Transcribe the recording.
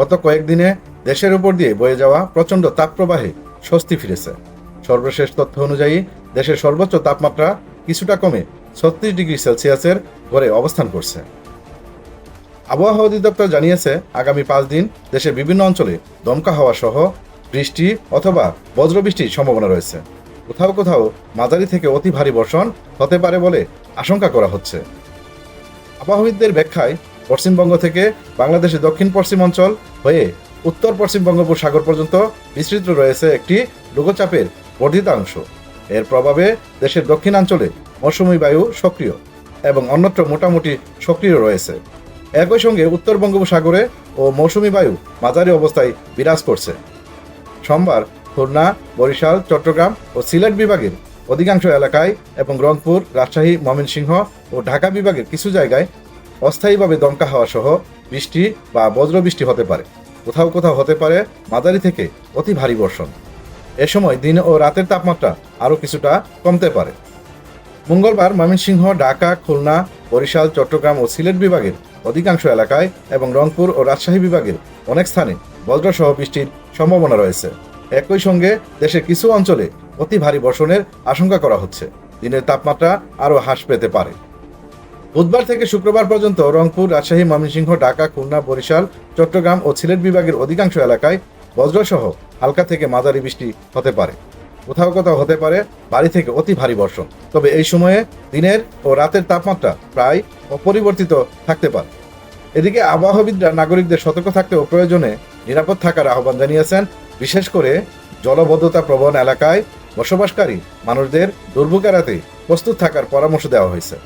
গত কয়েকদিনে দেশের উপর দিয়ে বয়ে যাওয়া প্রচণ্ড তাপপ্রবাহে স্বস্তি ফিরেছে। সর্বশেষ তথ্য অনুযায়ী, দেশের সর্বোচ্চ তাপমাত্রা কিছুটা কমে ছত্রিশ ডিগ্রি সেলসিয়াসের ঘরে অবস্থান করছে। আবহাওয়া অধিদপ্তর জানিয়েছে, আগামী পাঁচ দিন দেশের বিভিন্ন অঞ্চলে দমকা হাওয়া সহ বৃষ্টি অথবা বজ্রবৃষ্টির সম্ভাবনা রয়েছে। কোথাও কোথাও মাঝারি থেকে অতি ভারী বর্ষণ হতে পারে বলে আশঙ্কা করা হচ্ছে। আবহাওয়িদদের ব্যাখ্যায় পশ্চিমবঙ্গ থেকে বাংলাদেশের দক্ষিণ পশ্চিম অঞ্চল হয়ে উত্তর পশ্চিম বঙ্গোপসাগর পর্যন্ত বিস্তৃত রয়েছে একটি লঘুচাপের বর্ধিতাংশ। এর প্রভাবে দেশের দক্ষিণাঞ্চলে মৌসুমী বায়ু সক্রিয় এবং অন্যত্র মোটামুটি সক্রিয় রয়েছে। একই সঙ্গে উত্তর বঙ্গোপসাগরে ও মৌসুমী বায়ু মাঝারি অবস্থায় বিরাজ করছে। সোমবার খুলনা, বরিশাল, চট্টগ্রাম ও সিলেট বিভাগের অধিকাংশ এলাকায় এবং রংপুর, রাজশাহী, ময়মনসিংহ ও ঢাকা বিভাগের কিছু জায়গায় অস্থায়ীভাবে দমকা হাওয়া সহ বৃষ্টি বা বজ্রবৃষ্টি হতে পারে। কোথাও কোথাও হতে পারে মাঝারি থেকে অতি ভারী বর্ষণ। এ সময় দিন ও রাতের তাপমাত্রা আরও কিছুটা কমতে পারে। মঙ্গলবার ময়মনসিংহ, ঢাকা, খুলনা, বরিশাল, চট্টগ্রাম ও সিলেট বিভাগের অধিকাংশ এলাকায় এবং রংপুর ও রাজশাহী বিভাগের অনেক স্থানে বজ্রসহ বৃষ্টির সম্ভাবনা রয়েছে। একই সঙ্গে দেশের কিছু অঞ্চলে অতি ভারী বর্ষণের আশঙ্কা করা হচ্ছে। দিনের তাপমাত্রা আরও হ্রাস পেতে পারে। বুধবার থেকে শুক্রবার পর্যন্ত রংপুর, রাজশাহী, ময়মনসিংহ, ঢাকা, খুলনা, বরিশাল, চট্টগ্রাম ও সিলেট বিভাগের অধিকাংশ এলাকায় বজ্রসহ হালকা থেকে মাঝারি বৃষ্টি হতে পারে। কোথাও কোথাও হতে পারে ভারী থেকে অতি ভারী বর্ষণ। তবে এই সময়ে দিনের ও রাতের তাপমাত্রা প্রায় অপরিবর্তিত থাকতে পারে। এদিকে আবহাওয়াবিদরা নাগরিকদের সতর্ক থাকতে ও প্রয়োজনে নিরাপদ থাকার আহ্বান জানিয়েছেন। বিশেষ করে জলবদ্ধতা প্রবণ এলাকায় বসবাসকারী মানুষদের দুর্ভোগ এড়াতে প্রস্তুত থাকার পরামর্শ দেওয়া হয়েছে।